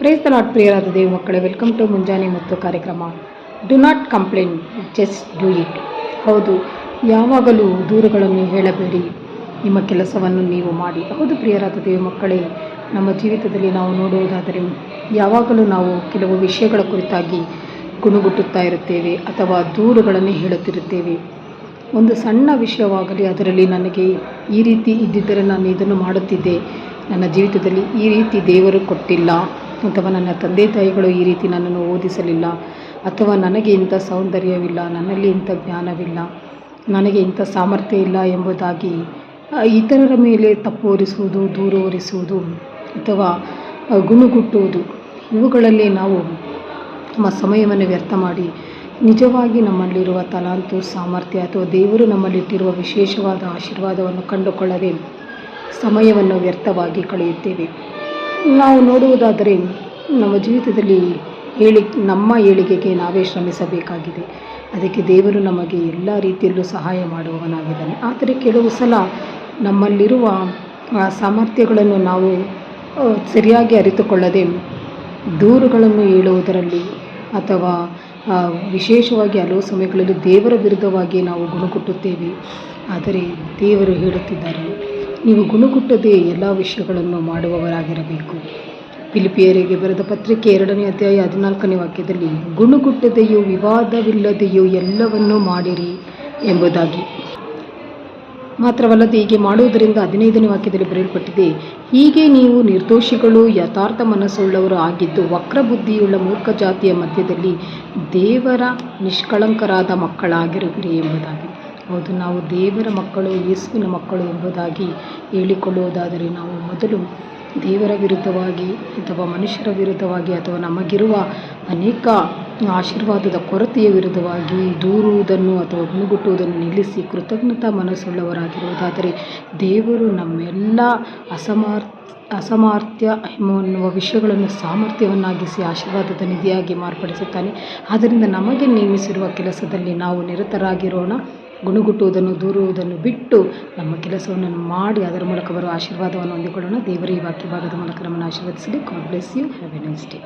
Praise the lord ಪ್ರಿಯರಾದ ದೇವಿ ಮಕ್ಕಳೇ. ವೆಲ್ಕಮ್ ಟು ಮುಂಜಾನೆ ಮತ್ತು ಕಾರ್ಯಕ್ರಮ. Do not complaint just do it ಹೌದು, ಯಾವಾಗಲೂ ದೂರುಗಳನ್ನು ಹೇಳಬೇಡಿ. ನಿಮ್ಮ ಕೆಲಸವನ್ನು ನೀವು ಮಾಡಿ. ಹೌದು, ಪ್ರಿಯರಾದ ದೇವ ಮಕ್ಕಳೇ. ನಮ್ಮ ಜೀವಿತದಲ್ಲಿ ನಾವು ನೋಡುವುದಾದರೆ, ಯಾವಾಗಲೂ ನಾವು ಕೆಲವು ವಿಷಯಗಳ ಕುರಿತಾಗಿ ಗುಣಗುಟ್ಟುತ್ತಾ ಇರುತ್ತೇವೆ ಅಥವಾ ದೂರುಗಳನ್ನು ಹೇಳುತ್ತಿರುತ್ತೇವೆ. ಒಂದು ಸಣ್ಣ ವಿಷಯವಾಗಲಿ, ಅದರಲ್ಲಿ ನನಗೆ ಈ ರೀತಿ ಇದ್ದಿದ್ದರೆ ನಾನು ಇದನ್ನು ಮಾಡುತ್ತಿದ್ದೆ. ನನ್ನ ಜೀವಿತದಲ್ಲಿ ಈ ರೀತಿ ದೇವರು ಕೊಟ್ಟಿಲ್ಲ. ಅಥವಾ ನನ್ನ ತಂದೆ ತಾಯಿಗಳು ಈ ರೀತಿ ನನ್ನನ್ನು ಓದಿಸಲಿಲ್ಲ. ಅಥವಾ ನನಗೆ ಇಂಥ ಸೌಂದರ್ಯವಿಲ್ಲ, ನನ್ನಲ್ಲಿ ಇಂಥ ಜ್ಞಾನವಿಲ್ಲ, ನನಗೆ ಇಂಥ ಸಾಮರ್ಥ್ಯ ಇಲ್ಲ ಎಂಬುದಾಗಿ ಇತರರ ಮೇಲೆ ತಪ್ಪು ಹೊರಿಸುವುದು ದೂರು ಅಥವಾ ಗುಣಗುಟ್ಟುವುದು, ಇವುಗಳಲ್ಲಿ ನಾವು ನಮ್ಮ ಸಮಯವನ್ನು ವ್ಯರ್ಥ ಮಾಡಿ ನಿಜವಾಗಿ ನಮ್ಮಲ್ಲಿರುವ ತಲಾಂತು ಸಾಮರ್ಥ್ಯ ಅಥವಾ ದೇವರು ನಮ್ಮಲ್ಲಿಟ್ಟಿರುವ ವಿಶೇಷವಾದ ಆಶೀರ್ವಾದವನ್ನು ಕಂಡುಕೊಳ್ಳದೆ ಸಮಯವನ್ನು ವ್ಯರ್ಥವಾಗಿ ಕಳೆಯುತ್ತೇವೆ. ನಾವು ನೋಡುವುದಾದರೆ ನಮ್ಮ ಜೀವಿತದಲ್ಲಿ ಹೇಳಿ, ನಮ್ಮ ಏಳಿಗೆಗೆ ನಾವೇ ಶ್ರಮಿಸಬೇಕಾಗಿದೆ. ಅದಕ್ಕೆ ದೇವರು ನಮಗೆ ಎಲ್ಲ ರೀತಿಯಲ್ಲೂ ಸಹಾಯ ಮಾಡುವವನಾಗಿದ್ದಾನೆ. ಆದರೆ ಕೆಲವು ಸಲ ನಮ್ಮಲ್ಲಿರುವ, ಆ, ಸಾಮರ್ಥ್ಯಗಳನ್ನು ನಾವು ಸರಿಯಾಗಿ ಅರಿತುಕೊಳ್ಳದೆ ದೂರುಗಳನ್ನು ಹೇಳುವುದರಲ್ಲಿ ಅಥವಾ ವಿಶೇಷವಾಗಿ ಹಲವು ಸಮಯಗಳಲ್ಲಿ ದೇವರ ವಿರುದ್ಧವಾಗಿ ನಾವು ಗುಣಗುಟ್ಟುತ್ತೇವೆ. ಆದರೆ ದೇವರು ಹೇಳುತ್ತಿದ್ದಾರೆ ನೀವು ಗುಣಗುಟ್ಟದೆ ಎಲ್ಲ ವಿಷಯಗಳನ್ನು ಮಾಡುವವರಾಗಿರಬೇಕು. ಪಿಲಿಪಿಯರಿಗೆ ಬರೆದ ಪತ್ರಿಕೆ ಎರಡನೇ ಅಧ್ಯಾಯ ಹದಿನಾಲ್ಕನೇ ವಾಕ್ಯದಲ್ಲಿ, ಗುಣಗುಟ್ಟದೆಯೋ ವಿವಾದವಿಲ್ಲದೆಯೋ ಎಲ್ಲವನ್ನೂ ಮಾಡಿರಿ ಎಂಬುದಾಗಿ. ಮಾತ್ರವಲ್ಲದೆ ಹೀಗೆ ಮಾಡುವುದರಿಂದ ಹದಿನೈದನೇ ವಾಕ್ಯದಲ್ಲಿ ಬರೆಯಲ್ಪಟ್ಟಿದೆ, ಹೀಗೆ ನೀವು ನಿರ್ದೋಷಿಗಳು, ಯಥಾರ್ಥ ಮನಸ್ಸುಳ್ಳವರು ಆಗಿದ್ದು ವಕ್ರಬುದ್ಧಿಯುಳ್ಳ ಮೂರ್ಖ ಜಾತಿಯ ಮಧ್ಯದಲ್ಲಿ ದೇವರ ನಿಷ್ಕಳಂಕರಾದ ಮಕ್ಕಳಾಗಿರುವಿರಿ ಎಂಬುದಾಗಿ. ಹೌದು, ನಾವು ದೇವರ ಮಕ್ಕಳು, ಯೇಸುವಿನ ಮಕ್ಕಳು ಎಂಬುದಾಗಿ ಹೇಳಿಕೊಳ್ಳುವುದಾದರೆ ನಾವು ಮೊದಲು ದೇವರ ವಿರುದ್ಧವಾಗಿ ಅಥವಾ ಮನುಷ್ಯರ ವಿರುದ್ಧವಾಗಿ ಅಥವಾ ನಮಗಿರುವ ಅನೇಕ ಆಶೀರ್ವಾದದ ಕೊರತೆಯ ವಿರುದ್ಧವಾಗಿ ದೂರುವುದನ್ನು ಅಥವಾ ಗುಣಗುಟ್ಟುವುದನ್ನು ನಿಲ್ಲಿಸಿ ಕೃತಜ್ಞತಾ ಮನಸ್ಸುಳ್ಳವರಾಗಿರುವುದಾದರೆ ದೇವರು ನಮ್ಮೆಲ್ಲ ಅಸಮಾರ್ಥ ಅಸಮರ್ಥ್ಯ ಎನ್ನುವ ವಿಷಯಗಳನ್ನು ಸಾಮರ್ಥ್ಯವನ್ನಾಗಿಸಿ ಆಶೀರ್ವಾದದ ನಿಧಿಯಾಗಿ ಮಾರ್ಪಡಿಸುತ್ತಾನೆ. ಆದ್ದರಿಂದ ನಮಗೆ ನೇಮಿಸಿರುವ ಕೆಲಸದಲ್ಲಿ ನಾವು ನಿರತರಾಗಿರೋಣ. ಗುಣಗುಟ್ಟುವುದನ್ನು, ದೂರುವುದನ್ನು ಬಿಟ್ಟು ನಮ್ಮ ಕೆಲಸವನ್ನು ಮಾಡಿ ಅದರ ಮೂಲಕ ಬರುವ ಆಶೀರ್ವಾದವನ್ನು ಹೊಂದಿಕೊಳ್ಳೋಣ. ದೇವರ, ಈ ವಾಕ್ಯ ಭಾಗದ ಮೂಲಕ ನಮ್ಮನ್ನು ಆಶೀರ್ವದಿಸಲಿ bless you have a nice day